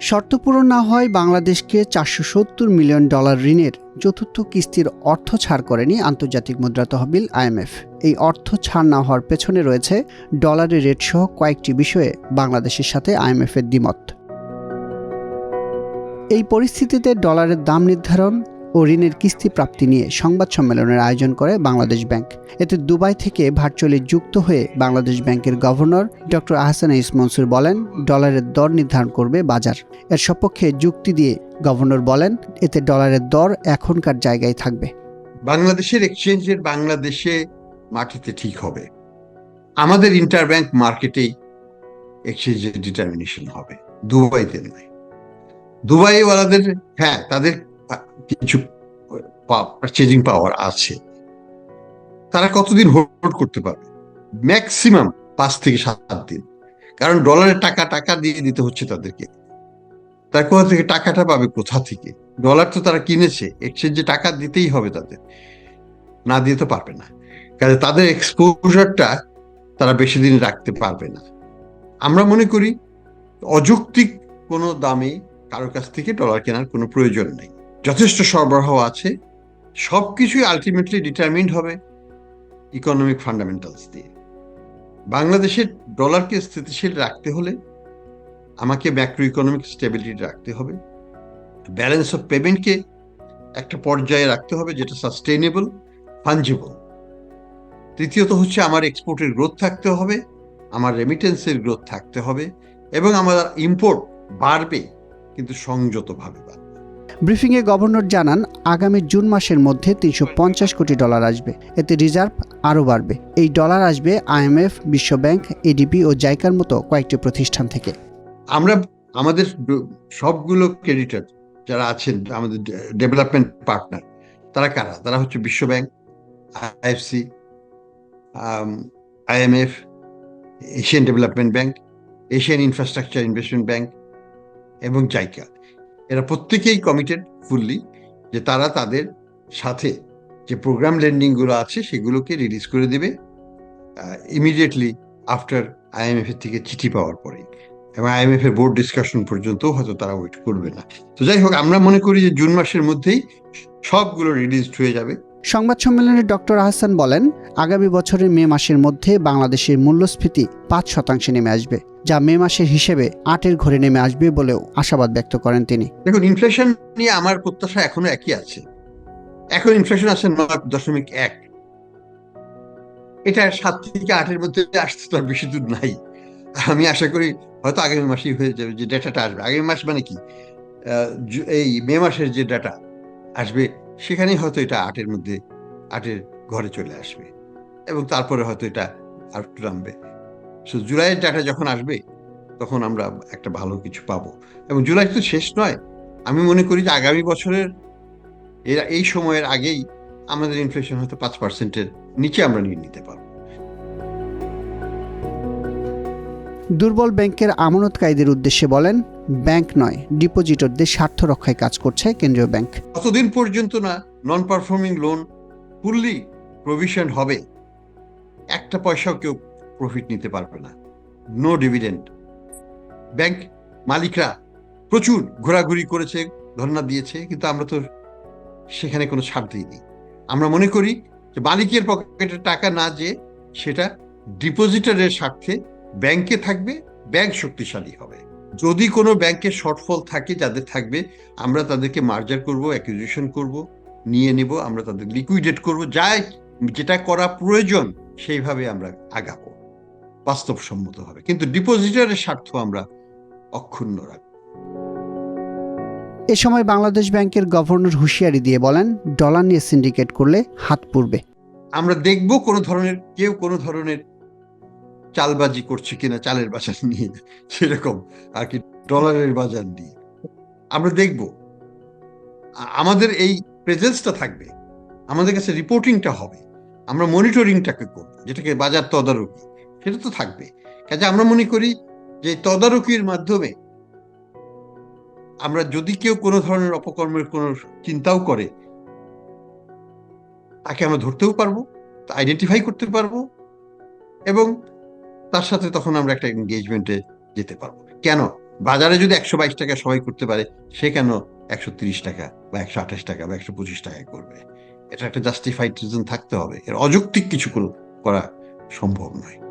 শর্ত পূরণ না হয় বাংলাদেশকে চারশো সত্তর মিলিয়ন ডলার ঋণের চতুর্থ কিস্তির অর্থ ছাড় করেনি আন্তর্জাতিক মুদ্রা তহবিল আইএমএফ। এই অর্থ ছাড় না হওয়ার পেছনে রয়েছে ডলারের রেট সহ কয়েকটি বিষয়ে বাংলাদেশের সাথে আইএমএফের দ্বিমত। এই পরিস্থিতিতে ডলারের দাম নির্ধারণ ও ঋণের কিস্তি প্রাপ্তি নিয়ে সংবাদ সম্মেলনের আয়োজন করে বাংলাদেশ ব্যাংক। এতে দুবাই থেকে ভার্চুয়ালি যুক্ত হয়ে বাংলাদেশ ব্যাংকের গভর্নর ডক্টর আহসান ইস মনসুর বলেন, ডলারের দর নির্ধারণ করবে বাজার। এর সপক্ষে যুক্তি দিয়ে গভর্নর বলেন, এতে ডলারের দর এখনকার জায়গায় থাকবে। বাংলাদেশের এক্সচেঞ্জের বাংলাদেশে মাটিতে ঠিক হবে। আমাদের ইন্টার ইন্টারব্যাংক মার্কেটেই এক্সচেঞ্জের ডিটারমিনেশন হবে। দুবাইতে নয়। দুবাই ওয়ালাদের হ্যাঁ তাদের কিছু পারচেজিং পাওয়ার আছে। তারা কতদিন হোল্ড করতে পারবে? ম্যাক্সিমাম পাঁচ থেকে সাত দিন। কারণ ডলারের টাকা টাকা দিয়ে দিতে হচ্ছে তাদেরকে। তারা কোথা থেকে টাকাটা পাবে, কোথা থেকে? ডলার তো তারা কিনেছে এক্সচেঞ্জে টাকা দিতেই হবে তাদের। না দিয়ে তো পারবে না। কাজে তাদের এক্সপোজারটা তারা বেশি দিন রাখতে পারবে না। আমরা মনে করি, অযৌক্তিক কোনো দামে কারোর কাছ থেকে ডলার কেনার কোনো প্রয়োজন নেই। যথেষ্ট সরবরাহ আছে সব কিছুই আলটিমেটলি ডিটারমিন্ড হবে ইকোনমিক ফান্ডামেন্টালস দিয়ে। বাংলাদেশের ডলারকে স্থিতিশীল রাখতে হলে আমাকে ম্যাক্রো ইকোনমিক স্টেবিলিটি রাখতে হবে। ব্যালেন্স অফ পেমেন্টকে একটা পর্যায়ে রাখতে হবে যেটা সাস্টেনেবল ফাঞ্জিবল তৃতীয়ত হচ্ছে আমার এক্সপোর্টের গ্রোথ থাকতে হবে, আমার রেমিটেন্সের গ্রোথ থাকতে হবে এবং আমার ইম্পোর্ট বাড়বে কিন্তু সংযতভাবে বাড়বে। ব্রিফিংয়ে গভর্নর জানান, আগামী জুন মাসের মধ্যে তিনশো পঞ্চাশ কোটি ডলার আসবে। এতে রিজার্ভ আরও বাড়বে। এই ডলার আসবে আইএমএফ, বিশ্বব্যাংক এডিবি ও জাইকার মতো কয়েকটি প্রতিষ্ঠান থেকে। আমরা আমাদের সবগুলো ক্রেডিটার যারা আছেন, আমাদের ডেভেলপমেন্ট পার্টনার, তারা কারা? তারা হচ্ছে বিশ্বব্যাংক, IFC IMF, Asian Development Bank, Asian Infrastructure Investment Bank এবং জাইকা। এরা প্রত্যেকেই কমিটেড ফুললি যে তারা তাদের সাথে যে প্রোগ্রাম লেন্ডিংগুলো আছে সেগুলোকে রিলিজ করে দেবে ইমিডিয়েটলি আফটার আইএমএফ এর থেকে চিঠি পাওয়ার পরে। এবং আইএমএফ এর বোর্ড ডিসকাশন পর্যন্ত হয়তো তারা ওয়েট করবে না। তো যাই হোক, আমরা মনে করি যে জুন মাসের মধ্যেই সবগুলো রিলিজড হয়ে যাবে। সংবাদ সম্মেলনে ডক্টর আহসান বলেন, আগামী বছরের মে মাসের মধ্যে বাংলাদেশের মূল্যস্ফীতি পাঁচ শতাংশে নেমে আসবে। যা মে মাসের হিসেবে আটের ঘরে নেমে আসবে বলেও আশাবাদ ব্যক্ত করেন তিনি। দেখুন ইনফ্লেশন নিয়ে আমার প্রত্যাশা এখনও একই আছে। এখন ইনফ্লেশন আছে নয় দশমিক এক। এটা সাত থেকে আটের মধ্যে আসতে তো বেশি দূর নাই। আমি আশা করি হয়তো আগামী মাসেই হয়ে যাবে যে ডেটাটা আসবে। আগামী মাস মানে কি? এই মে মাসের যে ডাটা আসবে, সেখানেই হয়তো এটা আটের মধ্যে, আটের ঘরে চলে আসবে। এবং তারপরে হয়তো এটা আর নামবে। সো জুলাইয়ের ডাটা যখন আসবে তখন আমরা একটা ভালো কিছু পাবো। এবং জুলাই তো শেষ নয়। আমি মনে করি যে আগামী বছরের এর এই সময়ের আগেই আমাদের ইনফ্লেশন হয়তো পাঁচ পার্সেন্টের নিচে আমরা নিয়ে নিতে পারব। দুর্বল ব্যাংকের আমানতকারীদের উদ্দেশ্যে বলেন ব্যাংক নয় ডিপোজিটরদের স্বার্থ রক্ষায় কাজ করছে কেন্দ্রীয় ব্যাংক। কতদিন পর্যন্ত না non performing loan fully provision হবে। একটা পয়সাও কেউ প্রফিট নিতে পারবে না। নো ডিভিডেন্ড ব্যাংক মালিকরা প্রচুর ঘোরাঘুরি করেছে, ধর্ণা দিয়েছে, কিন্তু আমরা তো সেখানে কোনো ছাড় দিইনি। আমরা মনে করি যে মালিকের পকেটে টাকা না যে সেটা ডিপোজিটারের স্বার্থে ব্যাংকে থাকবে, ব্যাংক শক্তিশালী হবে। যদি কোনো ব্যাংকের শর্টফল থাকে, যাদের থাকবে, আমরা তাদেরকে মার্জার করব অ্যাকুইজিশন করব, নিয়ে নেব, আমরা তাদের লিকুইডেট করব যা যেটা করা প্রয়োজন, সেইভাবে আমরা আগাবো। বাস্তবসম্মতভাবে কিন্তু ডিপোজিটরের স্বার্থ আমরা অক্ষুণ্ণ রাখব। এ সময় বাংলাদেশ ব্যাংকের গভর্নর হুঁশিয়ারি দিয়ে বলেন ডলার নিয়ে সিন্ডিকেট করলে হাত পুড়বে। আমরা দেখব কোনো ধরনের কেউ কোনো ধরনের চালবাজি করছে কিনা চালের বাজার নিয়ে সেরকম আর কি ডলারের বাজার নিয়ে। আমরা দেখব। আমাদের এই প্রেজেন্সটা থাকবে। আমাদের কাছে রিপোর্টিংটা হবে। আমরা মনিটরিংটাকে করব যেটাকে বাজার তদারকি। সেটা তো থাকবে। কাজে আমরা মনে করি যে তদারকির মাধ্যমে আমরা যদি কেউ কোনো ধরনের অপকর্মের কোনো চিন্তাও করে, তাকে আমরা ধরতেও পারব আইডেন্টিফাই করতে পারব এবং তার সাথে তখন আমরা একটা এনগেজমেন্টে যেতে পারব। কেন? বাজারে যদি একশো বাইশ টাকা সবাই করতে পারে, সে কেন একশো তিরিশ টাকা বা একশো আঠাশ টাকা বা একশো পঁচিশ টাকায় করবে? এটা একটা জাস্টিফাইড রিজন থাকতে হবে। এর অযৌক্তিক কিছু করা সম্ভব নয়।